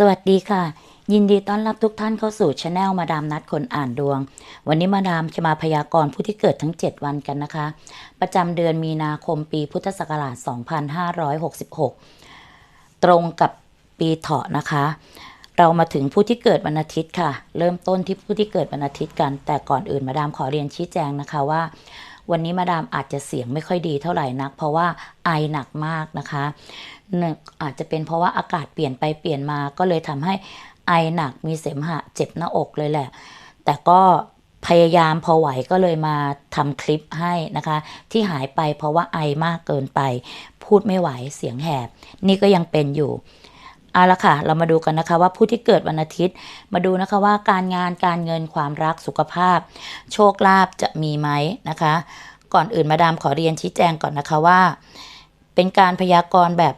สวัสดีค่ะ ยินดีต้อนรับทุกท่านเข้าสู่ช anel มาดามนัดคนอ่านดวง วันนี้มาดามจะมาพยากรณ์ผู้ที่เกิดทั้ง 7 วันกันนะคะ ประจำเดือนมีนาคมปีพุทธศักราช 2566 ตรงกับปีเถาะนะคะ เรามาถึงผู้ที่เกิดวันอาทิตย์ค่ะ เริ่มต้นที่ผู้ที่เกิดวันอาทิตย์กัน แต่ก่อนอื่นมาดามขอเรียนชี้แจงนะคะว่า วันนี้มาดามอาจจะเสียงไม่ค่อยดีเท่าไหร่นัก เพราะว่าไอหนักมากนะคะหนึ่งอาจจะเป็นเพราะว่าอากาศเปลี่ยนไปเปลี่ยนมาก็เลยทำให้ไอหนักมีเสมหะเจ็บหน้าอกเลยแหละ แต่ก็พยายามพอไหวก็เลยมาทำคลิปให้นะคะ ที่หายไปเพราะว่าไอมากเกินไป พูดไม่ไหวเสียงแหบ นี่ก็ยังเป็นอยู่ เอาละค่ะ เรามาดูกันนะคะว่าผู้ที่เกิดวันอาทิตย์ มาดูนะคะว่าการงานการเงินความรักสุขภาพ โชคลาภจะมีไหมนะคะ ก่อนอื่นมาดามขอเรียนชี้แจงก่อนนะคะว่า เป็นการพยากรณ์แบบ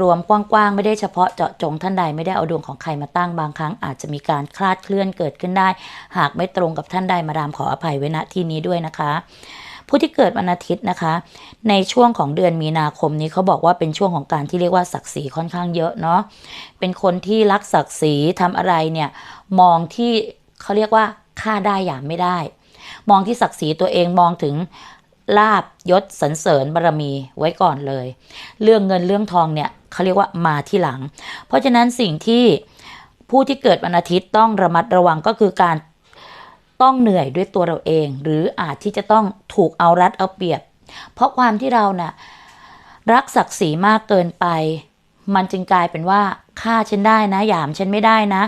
รวมๆ กว้างๆ ไม่ได้เฉพาะเจาะจงท่านใดไม่ได้เอาดวงของใครมาตั้งบางครั้งอาจจะมีการคลาดเคลื่อนเกิดขึ้นได้ หากไม่ตรงกับท่านใดมาดามขออภัยไว้ณที่นี้ด้วยนะคะ ผู้ที่เกิดวันอาทิตย์นะคะ ในช่วงของเดือนมีนาคมนี้เขาบอกว่าเป็นช่วงของการที่เรียกว่าศักดิ์ศรีค่อนข้างเยอะเนาะเป็นคนที่รักศักดิ์ศรีทำอะไรเนี่ยมองที่เขาเรียกว่าค่าได้อย่างไม่ได้ มองที่ศักดิ์ศรีตัวเองมองถึงลาบยศสรรเสริญบารมีไว้ก่อนเลย เรื่องเงินเรื่องทองเนี่ยเขาเรียกว่ามาที่หลัง เพราะฉะนั้นสิ่งที่ผู้ที่เกิดวันอาทิตย์ต้องระมัดระวังก็คือการ ต้องเหนื่อยด้วยตัวเราเอง หรืออาจที่จะต้องถูกเอารัดเอาเปรียบ เพราะความที่เราน่ะรักศักดิ์ศรีมากเกินไป มันจึงกลายเป็นว่าฆ่าฉันได้นะหยามฉันไม่ได้นะ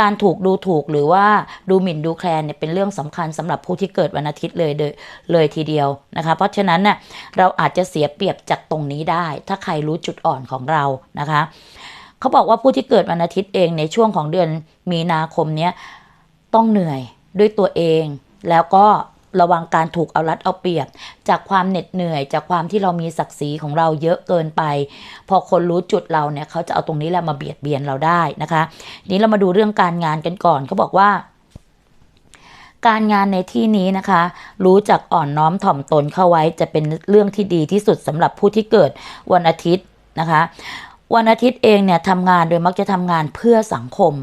การถูกดูถูกหรือว่าดูหมิ่นดูแคลนเนี่ยเป็นเรื่องสำคัญสำหรับผู้ที่เกิดวันอาทิตย์เลยเลยเลยทีเดียวนะคะ เพราะฉะนั้นน่ะเราอาจจะเสียเปรียบจากตรงนี้ได้ ถ้าใครรู้จุดอ่อนของเรานะคะเขาบอกว่าผู้ที่เกิดวันอาทิตย์เองในช่วงของเดือนมีนาคมเนี้ยต้องเหนื่อย ด้วยตัวเอง แล้วก็ระวังการถูกเอารัดเอาเปรียบ จากความเหน็ดเหนื่อย จากความที่เรามีศักดิ์ศรีของเราเยอะเกินไป พอคนรู้จุดเราเนี่ยเขาจะเอาตรงนี้แหละมาเบียดเบียนเราได้นะคะ นี้เรามาดูเรื่องการงานกันก่อนเขาบอกว่า การงานในที่นี้นะคะ รู้จักอ่อนน้อมถ่อมตนเข้าไว้จะเป็นเรื่องที่ดีที่สุดสำหรับผู้ที่เกิดวันอาทิตย์นะคะ วันอาทิตย์เองเนี่ยทำงานโดยมักจะทำงานเพื่อสังคม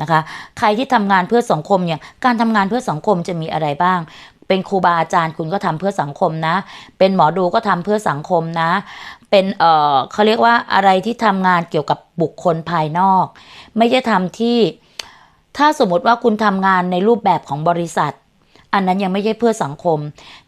นะคะ ใครที่ทำงานเพื่อสังคมเนี่ยการทำงานเพื่อสังคมจะมีอะไรบ้าง เป็นครูบาอาจารย์คุณก็ทำเพื่อสังคมนะ เป็นหมอดูก็ทำเพื่อสังคมนะ เป็นเออเขาเรียกว่าอะไรที่ทำงานเกี่ยวกับบุคคลภายนอก ไม่ใช่ทำที่ถ้าสมมติว่าคุณทำงานในรูปแบบของบริษัท อันนั้นยังไม่ใช่เพื่อสังคม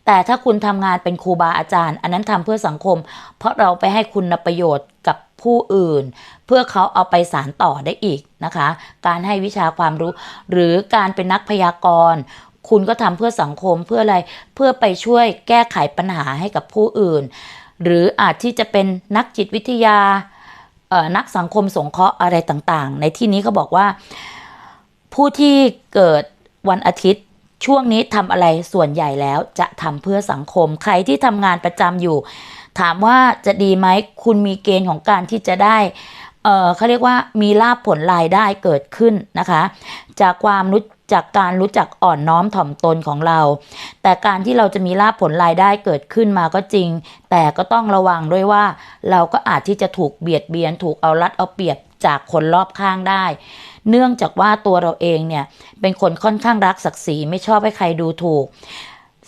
แต่ถ้าคุณทำงานเป็นครูบาอาจารย์ อันนั้นทำเพื่อสังคม เพราะเราไปให้คุณประโยชน์กับผู้อื่น เพื่อเขาเอาไปสารต่อได้อีกนะคะ การให้วิชาความรู้ หรือการเป็นนักพยากรณ์คุณก็ทำเพื่อสังคมเพื่ออะไรเพื่อไปช่วยแก้ไขปัญหาให้กับผู้อื่น หรืออาจที่จะเป็นนักจิตวิทยาเอ่อนักสังคมสงเคราะห์อะไรต่างๆ ในที่นี้เขาบอกว่า ผู้ที่เกิดวันอาทิตย์ ช่วงนี้ทำอะไรส่วนใหญ่แล้วจะทำเพื่อสังคม ใครที่ทำงานประจำอยู่ ถามว่าจะดีไหมคุณมีเกณฑ์ของการที่จะได้เออเขาเรียกว่ามีลาภผลรายได้เกิดขึ้นนะคะ จากความรู้จากการรู้จักอ่อนน้อมถ่อมตนของเรา แต่การที่เราจะมีลาภผลรายได้เกิดขึ้นมาก็จริง แต่ก็ต้องระวังด้วยว่า เราก็อาจที่จะถูกเบียดเบียน ถูกเอารัดเอาเปรียบจากคนรอบข้างได้ เนื่องจากว่าตัวเราเองเนี่ยเป็นคนค่อนข้างรักศักดิ์ศรีไม่ชอบให้ใครดูถูก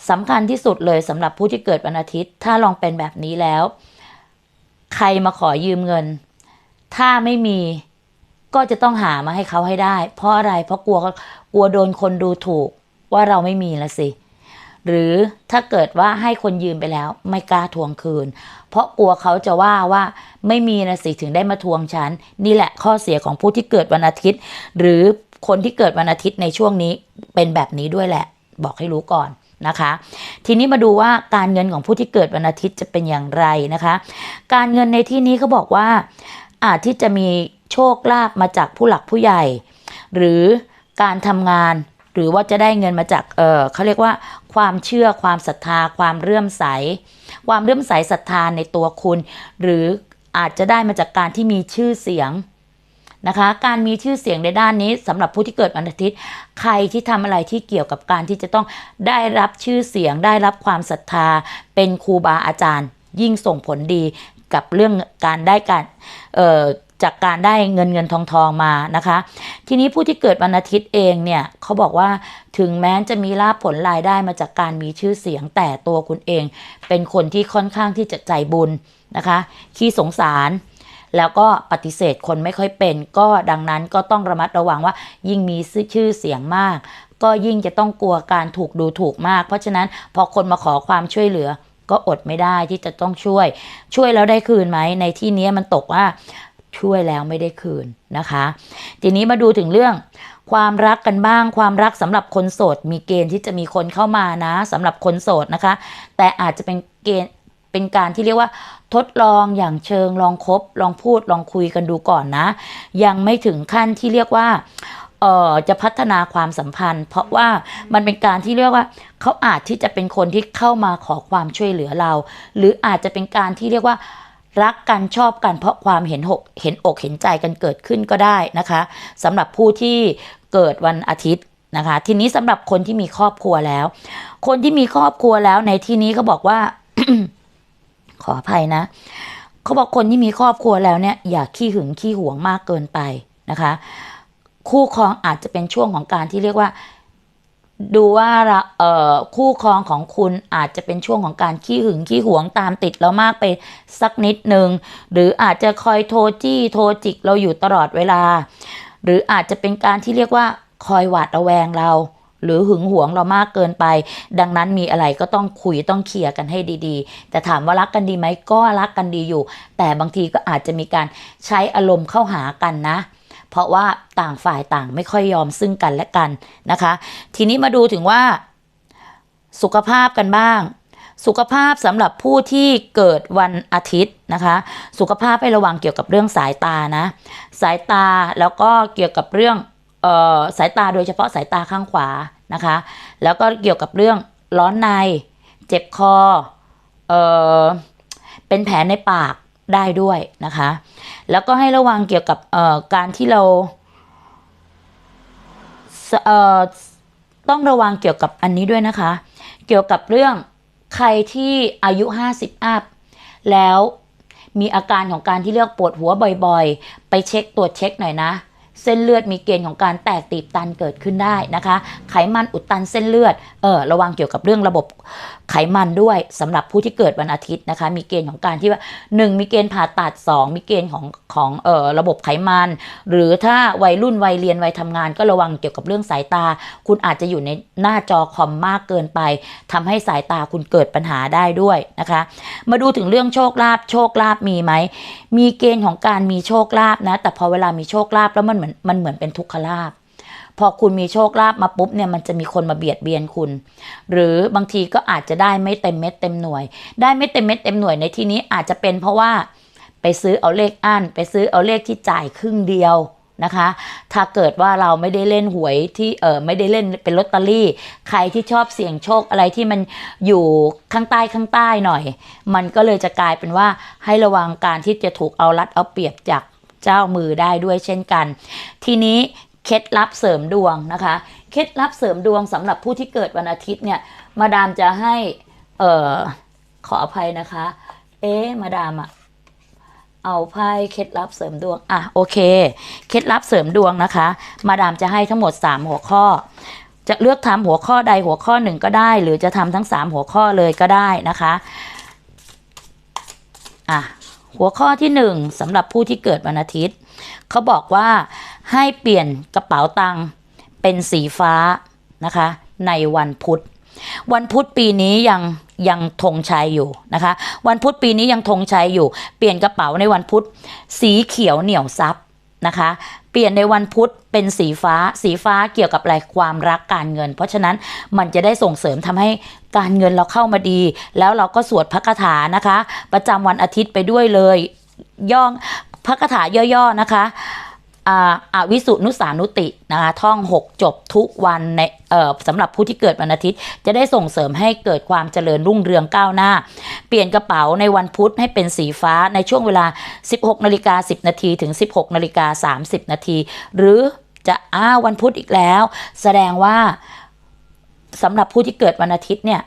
สำคัญที่สุดเลยสำหรับผู้ที่เกิดวันอาทิตย์ ถ้าลองเป็นแบบนี้แล้ว ใครมาขอยืมเงิน ถ้าไม่มีก็จะต้องหามาให้เขาให้ได้ เพราะอะไรเพราะกลัวกลัวโดนคนดูถูกว่าเราไม่มีละสิ หรือถ้าเกิดว่าให้คนยืมไปแล้วไม่กล้าทวงคืน เพราะกลัวเขาจะว่าว่าไม่มีนะสิถึงได้มาทวงฉัน นี่แหละข้อเสียของผู้ที่เกิดวันอาทิตย์ หรือคนที่เกิดวันอาทิตย์ในช่วงนี้เป็นแบบนี้ด้วยแหละ บอกให้รู้ก่อนนะคะ ทีนี้มาดูว่าการเงินของผู้ที่เกิดวันอาทิตย์จะเป็นอย่างไรนะคะ การเงินในที่นี้เขาบอกว่าอาจที่จะมีโชคลาภมาจากผู้หลักผู้ใหญ่ หรือการทำงานหรือว่าจะได้เงินมาจาก เออเขาเรียกว่า ความเชื่อความศรัทธาความเลื่อมใส ความเลื่อมใสศรัทธาในตัวคุณ หรืออาจจะได้มาจากการที่มีชื่อเสียงนะคะการมีชื่อเสียงในด้านนี้สำหรับผู้ที่เกิดวันอาทิตย์ ใครที่ทำอะไรที่เกี่ยวกับการที่จะต้องได้รับชื่อเสียง ได้รับความศรัทธา เป็นครูบาอาจารย์ ยิ่งส่งผลดีกับเรื่องการได้การเอ่อ จากการได้เงินเงินทองทองมานะคะ ทีนี้ผู้ที่เกิดวันอาทิตย์เองเนี่ยเขาบอกว่าถึงแม้จะมีลาภผลรายได้มาจากการมีชื่อเสียงแต่ตัวคุณเอง เป็นคนที่ค่อนข้างที่จะใจบุญนะคะขี้สงสารแล้วก็ปฏิเสธคนไม่ค่อยเป็น ก็ดังนั้นก็ต้องระมัดระวังว่ายิ่งมีชื่อเสียงมาก ก็ยิ่งจะต้องกลัวการถูกดูถูกมาก เพราะฉะนั้นพอคนมาขอความช่วยเหลือ ก็อดไม่ได้ที่จะต้องช่วย ช่วยแล้วได้คืนไหมในที่นี้มันตกว่า ช่วยแล้วไม่ได้คืนนะคะ ทีนี้มาดูถึงเรื่องความรักกันบ้างความรักสำหรับคนโสด มีเกณฑ์ที่จะมีคนเข้ามานะสำหรับคนโสดนะคะ แต่อาจจะเป็นเกณฑ์เป็นการที่เรียกว่าทดลองอย่างเชิงลองคบ ลองพูดลองคุยกันดูก่อนนะ ยังไม่ถึงขั้นที่เรียกว่าเอ่อจะพัฒนาความสัมพันธ์ เพราะว่ามันเป็นการที่เรียกว่าเขาอาจที่จะเป็นคนที่เข้ามาขอความช่วยเหลือเรา หรืออาจจะเป็นการที่เรียกว่า รักกันชอบกันเพราะความเห็นหกเห็นอกเห็นใจกันเกิดขึ้นก็ได้นะคะสำหรับผู้ที่เกิดวันอาทิตย์นะคะ ทีนี้สำหรับคนที่มีครอบครัวแล้ว คนที่มีครอบครัวแล้วในที่นี้เขาบอกว่า ขออภัยนะเขาบอกคนที่มีครอบครัวแล้วเนี่ย อย่าขี้หึงขี้หวงมากเกินไปนะคะ คู่ครองอาจจะเป็นช่วงของการที่เรียกว่า ดูว่าเอ่อคู่ครองของคุณอาจจะเป็นช่วงของการขี้หึงขี้หวงตามติดเรามากไปสักนิดหนึ่งหรืออาจจะคอยโทรจี้โทรจิกเราอยู่ตลอดเวลา หรืออาจจะเป็นการที่เรียกว่าคอยหวาดระแวงเรา หรือหึงหวงเรามากเกินไป ดังนั้นมีอะไรก็ต้องคุยต้องเคลียร์กันให้ดีๆ แต่ถามว่ารักกันดีไหมก็รักกันดีอยู่ แต่บางทีก็อาจจะมีการใช้อารมณ์เข้าหากันนะ เพราะว่าต่างฝ่ายต่างไม่ค่อยยอมซึ่งกันและกันนะคะ ทีนี้มาดูถึงว่า สุขภาพกันบ้าง สุขภาพสำหรับผู้ที่เกิดวันอาทิตย์นะคะ สุขภาพให้ระวังเกี่ยวกับเรื่องสายตานะ สายตาแล้วก็เกี่ยวกับเรื่องออสายตาโดยเฉพาะสายตาข้างขวานะคะ แล้วก็เกี่ยวกับเรื่องร้อนใน เจ็บคอเออเป็นแผลในปากได้ด้วยนะคะ แล้วก็ให้ระวังเกี่ยวกับเอ่อการที่เราเอ่อต้องระวังเกี่ยวกับอันนี้ด้วยนะคะ เกี่ยวกับเรื่องใครที่อายุ 50 อัพ แล้วมีอาการของการที่เรียกปวดหัวบ่อยๆ ไปเช็คตรวจเช็คหน่อยนะ เส้นเลือดมีเกณฑ์ของการแตกตีบตันเกิดขึ้นได้นะคะ ไขมันอุดตันเส้นเลือดเออระวังเกี่ยวกับเรื่องระบบไขมันด้วยสำหรับผู้ที่เกิดวันอาทิตย์นะคะ มีเกณฑ์ของการที่ว่า 1 มีเกณฑ์ผ่าตัด 2 มีเกณฑ์ของของเอ่อระบบไขมัน หรือถ้าวัยรุ่นวัยเรียนวัยทำงาน ก็ระวังเกี่ยวกับเรื่องสายตา คุณอาจจะอยู่ในหน้าจอคอมมากเกินไปทำให้สายตาคุณเกิดปัญหาได้ด้วยนะคะ มาดูถึงเรื่องโชคลาภโชคลาภมีไหมมีเกณฑ์ของการมีโชคลาภนะแต่พอเวลามีโชคลาภแล้วมันเหมือนมันเหมือนเป็นทุกขลาภพอคุณมีโชคลาภมาปุ๊บเนี่ยมันจะมีคนมาเบียดเบียนคุณ หรือบางทีก็อาจจะได้ไม่เต็มเม็ดเต็มหน่วย ได้ไม่เต็มเม็ดเต็มหน่วยในที่นี้อาจจะเป็นเพราะว่าไปซื้อเอาเลขอันไปซื้อเอาเลขที่จ่ายครึ่งเดียวนะคะ ถ้าเกิดว่าเราไม่ได้เล่นหวยที่เออไม่ได้เล่นเป็นลอตเตอรี่ ใครที่ชอบเสี่ยงโชคอะไรที่มันอยู่ข้างใต้ข้างใต้หน่อย มันก็เลยจะกลายเป็นว่าให้ระวังการที่จะถูกเอารัดเอาเปรียบจาก เจ้ามือได้ด้วยเช่นกัน ทีนี้เคล็ดลับเสริมดวงนะคะ เคล็ดลับเสริมดวงสำหรับผู้ที่เกิดวันอาทิตย์เนี่ย มาดามจะให้เอ่อขออภัยนะคะ เอ๊มาดามอะเอาไพ่เคล็ดลับเสริมดวง อะโอเค เคล็ดลับเสริมดวงนะคะ มาดามจะให้ทั้งหมด 3 หัวข้อ จะเลือกทำหัวข้อใดหัวข้อหนึ่งก็ได้ หรือจะทำทั้ง 3 หัวข้อเลยก็ได้นะคะ อะ หัวข้อที่1สำหรับผู้ที่เกิดวันอาทิตย์ เขาบอกว่าให้เปลี่ยนกระเป๋าตังค์เป็นสีฟ้านะคะ ในวันพุธ วันพุธปีนี้ยังยังธงชัยอยู่นะคะ วันพุธปีนี้ยังธงชัยอยู่ เปลี่ยนกระเป๋าในวันพุธ สีเขียวเหนียวซับ นะคะ เปลี่ยนในวันพุธเป็นสีฟ้า สีฟ้าเกี่ยวกับอะไรความรักการเงิน เพราะฉะนั้นมันจะได้ส่งเสริมทำให้การเงินเราเข้ามาดี แล้วเราก็สวดพระคาถานะคะ ประจำวันอาทิตย์ไปด้วยเลย ย่องพระคาถาย่อๆนะคะ อวิสุนุสานุตินะคะท่อง 6 จบทุกวันในสำหรับผู้ที่เกิดวันอาทิตย์ จะได้ส่งเสริมให้เกิดความเจริญรุ่งเรืองก้าวหน้า เปลี่ยนกระเป๋าในวันพุธให้เป็นสีฟ้าในช่วงเวลา 16นาฬิกา10 นาทีถึง 16นาฬิกา30 นาที หรือจะอ้าวันพุธอีกแล้ว แสดงว่าสำหรับผู้ที่เกิดวันอาทิตย์เนี่ย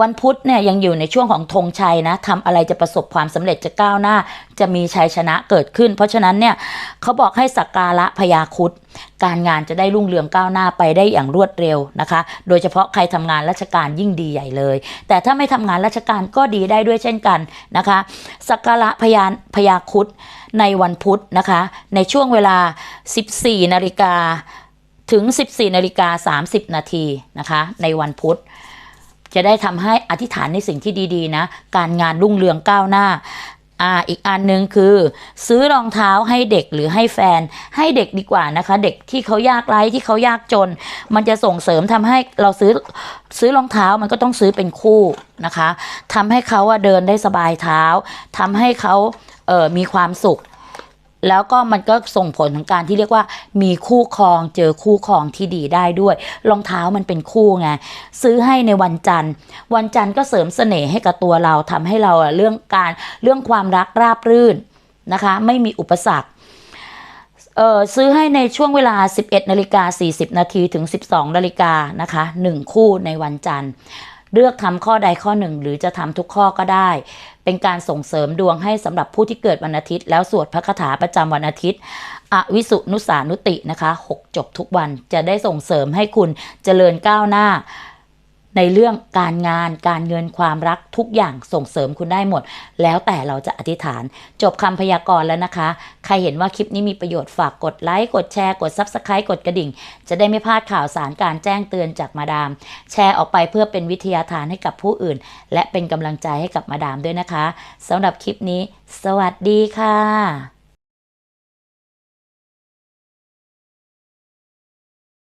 วันพุธเนี่ยยังอยู่ในช่วงของธงชัยนะทำอะไรจะประสบความสำเร็จจะก้าวหน้า จะมีชัยชนะเกิดขึ้น เพราะฉะนั้นเนี่ยเขาบอกให้สักการะพญาคุดการงานจะได้รุ่งเรืองก้าวหน้าไปได้อย่างรวดเร็วนะคะ โดยเฉพาะใครทำงานราชการยิ่งดีใหญ่เลย แต่ถ้าไม่ทำงานราชการก็ดีได้ด้วยเช่นกันนะคะสักการะพญาพญาคุดในวันพุธนะคะ ในช่วงเวลา 14นาฬิกาถึง 14นาฬิกา30นาทีนะคะ ในวันพุธ จะได้ทำให้อธิษฐานในสิ่งที่ดีๆนะ การงานรุ่งเรืองก้าวหน้าอ่าอีกอันหนึ่งคือ ซื้อรองเท้าให้เด็กหรือให้แฟนให้เด็กดีกว่านะคะ เด็กที่เขายากไร้ที่เขายากจน มันจะส่งเสริมทำให้เราซื้อซื้อรองเท้ามันก็ต้องซื้อเป็นคู่นะคะทำให้เขาเดินได้สบายเท้าทำให้เขาเมีความสุข แล้วก็มันก็ส่งผลของการที่เรียกว่า มีคู่ครองเจอคู่ครองที่ดีได้ด้วย รองเท้ามันเป็นคู่ไงซื้อให้ในวันจันทร์ วันจันทร์ก็เสริมเสน่ห์ให้กับตัวเราทำให้เราอะเรื่องการเรื่องความรักราบรื่นนะคะ ไม่มีอุปสรรคเออซื้อให้ในช่วงเวลา 11นาฬิกา40นาทีถึง 12นาฬิกานะคะ1คู่ในวันจันทร์ เลือกทำข้อใดข้อหนึ่ง หรือจะทำทุกข้อก็ได้ เป็นการส่งเสริมดวงให้สำหรับผู้ที่เกิดวันอาทิตย์ แล้วสวดพระคาถาประจำวันอาทิตย์ อวิสุนุสานุตินะคะ 6 จบทุกวันจะได้ส่งเสริมให้คุณเจริญก้าวหน้า ในเรื่องการงานการเงินความรักทุกอย่างส่งเสริมคุณได้หมด แล้วแต่เราจะอธิษฐาน จบคำพยากรณ์แล้วนะคะ ใครเห็นว่าคลิปนี้มีประโยชน์ฝากกดไลค์กดแชร์กด Subscribe กดกระดิ่ง จะได้ไม่พลาดข่าวสารการแจ้งเตือนจากมาดาม แชร์ออกไปเพื่อเป็นวิทยาทานให้กับผู้อื่น และเป็นกำลังใจให้กับมาดามด้วยนะคะสำหรับคลิปนี้ สวัสดีค่ะ